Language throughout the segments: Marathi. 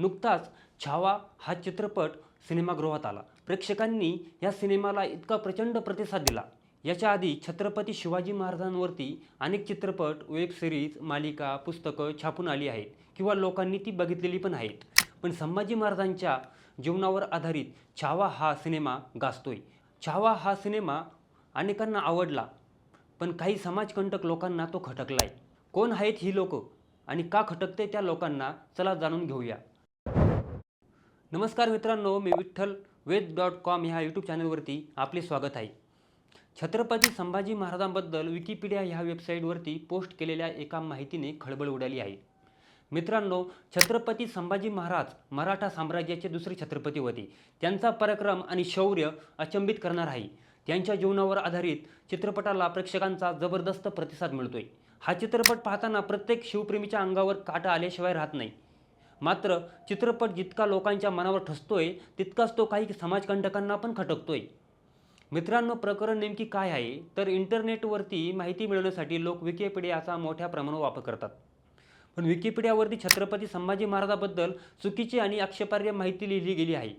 नुकताच छावा हा चित्रपट सिनेमागृहात आला. प्रेक्षकांनी या सिनेमाला इतका प्रचंड प्रतिसाद दिला. याच्या आधी छत्रपती शिवाजी महाराजांवरती अनेक चित्रपट वेब सिरीज मालिका पुस्तकं छापून आली आहेत किंवा लोकांनी ती बघितलेली पण आहेत. पण संभाजी महाराजांच्या जीवनावर आधारित छावा हा सिनेमा गाजतोय. छावा हा सिनेमा अनेकांना आवडला पण काही समाजकंटक लोकांना तो खटकलाय. कोण आहेत ही लोक आणि का खटकते त्या लोकांना चला जाणून घेऊया. नमस्कार मित्रांनो मी विठ्ठल वेद डॉट कॉम ह्या यूट्यूब चॅनलवरती आपले स्वागत आहे. छत्रपती संभाजी महाराजांबद्दल विकिपीडिया ह्या वेबसाईटवरती पोस्ट केलेल्या एका माहितीने खळबळ उडाली आहे. मित्रांनो छत्रपती संभाजी महाराज मराठा साम्राज्याचे दुसरे छत्रपती होते. त्यांचा पराक्रम आणि शौर्य अचंबित करणार आहे. त्यांच्या जीवनावर आधारित चित्रपटाला प्रेक्षकांचा जबरदस्त प्रतिसाद मिळतोय. हा चित्रपट पाहताना प्रत्येक शिवप्रेमीच्या अंगावर काटा आल्याशिवाय राहत नाही. मात्र चित्रपट जितका लोकांच्या मनावर ठसतोय तितकाच तो काही समाजकंटकांना पण खटकतोय. मित्रांनो प्रकरण नेमकी काय आहे? तर इंटरनेटवरती माहिती मिळवण्यासाठी लोक विकिपीडियाचा मोठ्या प्रमाणावर वापर करतात. पण विकिपीडियावरती छत्रपती संभाजी महाराजाबद्दल चुकीची आणि आक्षेपार्ह माहिती लिहिली गेली आहे.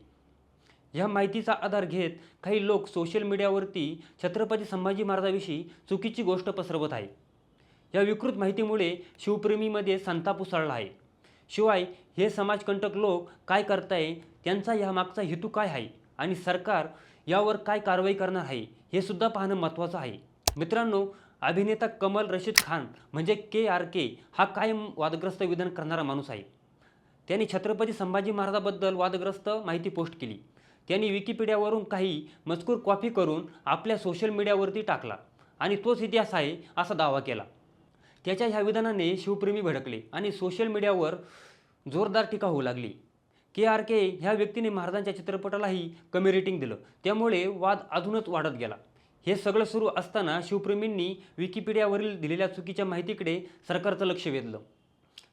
ह्या माहितीचा आधार घेत काही लोक सोशल मीडियावरती छत्रपती संभाजी महाराजाविषयी चुकीची गोष्ट पसरवत आहे या विकृत माहितीमुळे शिवप्रेमीमध्ये संताप उसळला आहे. शिवाय हे समाजकंटक लोक काय करताय? त्यांचा यामागचा हेतू काय आहे? आणि सरकार यावर काय कारवाई करणार आहे? हे सुद्धा पाहणं महत्त्वाचं आहे. मित्रांनो अभिनेता कमल रशीद खान म्हणजे के आर के हा कायम वादग्रस्त विधान करणारा माणूस आहे. त्यांनी छत्रपती संभाजी महाराजाबद्दल वादग्रस्त माहिती पोस्ट केली. त्यांनी विकिपीडियावरून काही मजकूर कॉपी करून आपल्या सोशल मीडियावरती टाकला आणि तोच इतिहास आहे असा दावा केला. त्याच्या ह्या विधानाने शिवप्रेमी भडकले आणि सोशल मीडियावर जोरदार टीका होऊ लागली. के आर के ह्या व्यक्तीने महाराजांच्या चित्रपटालाही कमी रेटिंग दिलं. त्यामुळे वाद अजूनच वाढत गेला. हे सगळं सुरू असताना शिवप्रेमींनी विकिपीडियावरील दिलेल्या चुकीच्या माहितीकडे सरकारचं लक्ष वेधलं.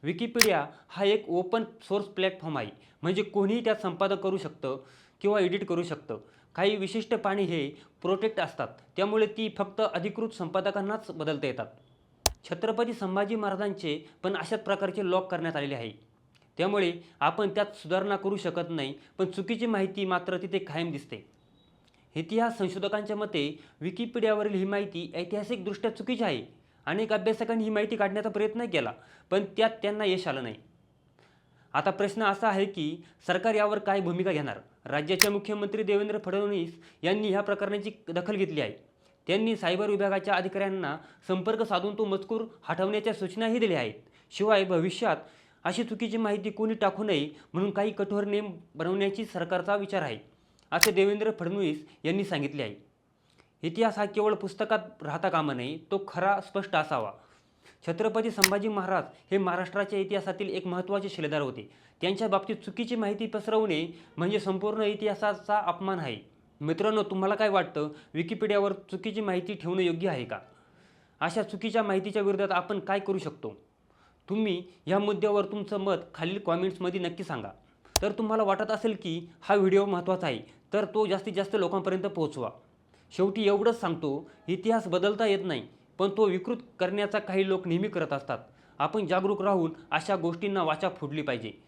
विकिपीडिया हा एक ओपन सोर्स प्लॅटफॉर्म आहे. म्हणजे कोणीही त्यात संपादक करू शकतं किंवा एडिट करू शकतं. काही विशिष्ट पाणी हे प्रोटेक्ट असतात. त्यामुळे ती फक्त अधिकृत संपादकांनाच बदलता येतात. छत्रपती संभाजी महाराजांचे पण अशाच प्रकारचे लॉक करण्यात आलेले आहे. त्यामुळे आपण त्यात सुधारणा करू शकत नाही पण चुकीची माहिती मात्र तिथे कायम दिसते. इतिहास संशोधकांच्या मते विकिपीडियावरील ही माहिती ऐतिहासिकदृष्ट्या चुकीची आहे. अनेक अभ्यासकांनी ही माहिती काढण्याचा प्रयत्न केला पण त्यात त्यांना यश आलं नाही. आता प्रश्न असा आहे की सरकार यावर काय भूमिका घेणार? राज्याचे मुख्यमंत्री देवेंद्र फडणवीस यांनी ह्या प्रकरणाची दखल घेतली आहे. त्यांनी सायबर विभागाच्या अधिकाऱ्यांना संपर्क साधून तो मजकूर हटवण्याच्या सूचनाही दिल्या आहेत. शिवाय भविष्यात अशी चुकीची माहिती कोणी टाकू नये म्हणून काही कठोर नियम बनवण्याची सरकारचा विचार आहे असे देवेंद्र फडणवीस यांनी सांगितले आहे. इतिहास हा केवळ पुस्तकात राहता कामा नये तो खरा स्पष्ट असावा. छत्रपती संभाजी महाराज हे महाराष्ट्राच्या इतिहासातील एक महत्त्वाचे शिलेदार होते. त्यांच्या बाबतीत चुकीची माहिती पसरवणे म्हणजे संपूर्ण इतिहासाचा अपमान आहे. मित्रांनो तुम्हाला काय वाटतं? विकिपीडियावर चुकीची माहिती ठेवणं योग्य आहे का? अशा चुकीच्या माहितीच्या विरोधात आपण काय करू शकतो? तुम्ही ह्या मुद्द्यावर तुमचं मत खालील कॉमेंट्समध्ये नक्की सांगा. तर तुम्हाला वाटत असेल की हा व्हिडिओ महत्त्वाचा आहे तर तो जास्तीत जास्त लोकांपर्यंत पोहोचवा. शेवटी एवढंच सांगतो इतिहास बदलता येत नाही पण तो विकृत करण्याचा काही लोक नेहमी करत असतात. आपण जागरूक राहून अशा गोष्टींना वाचा फोडली पाहिजे.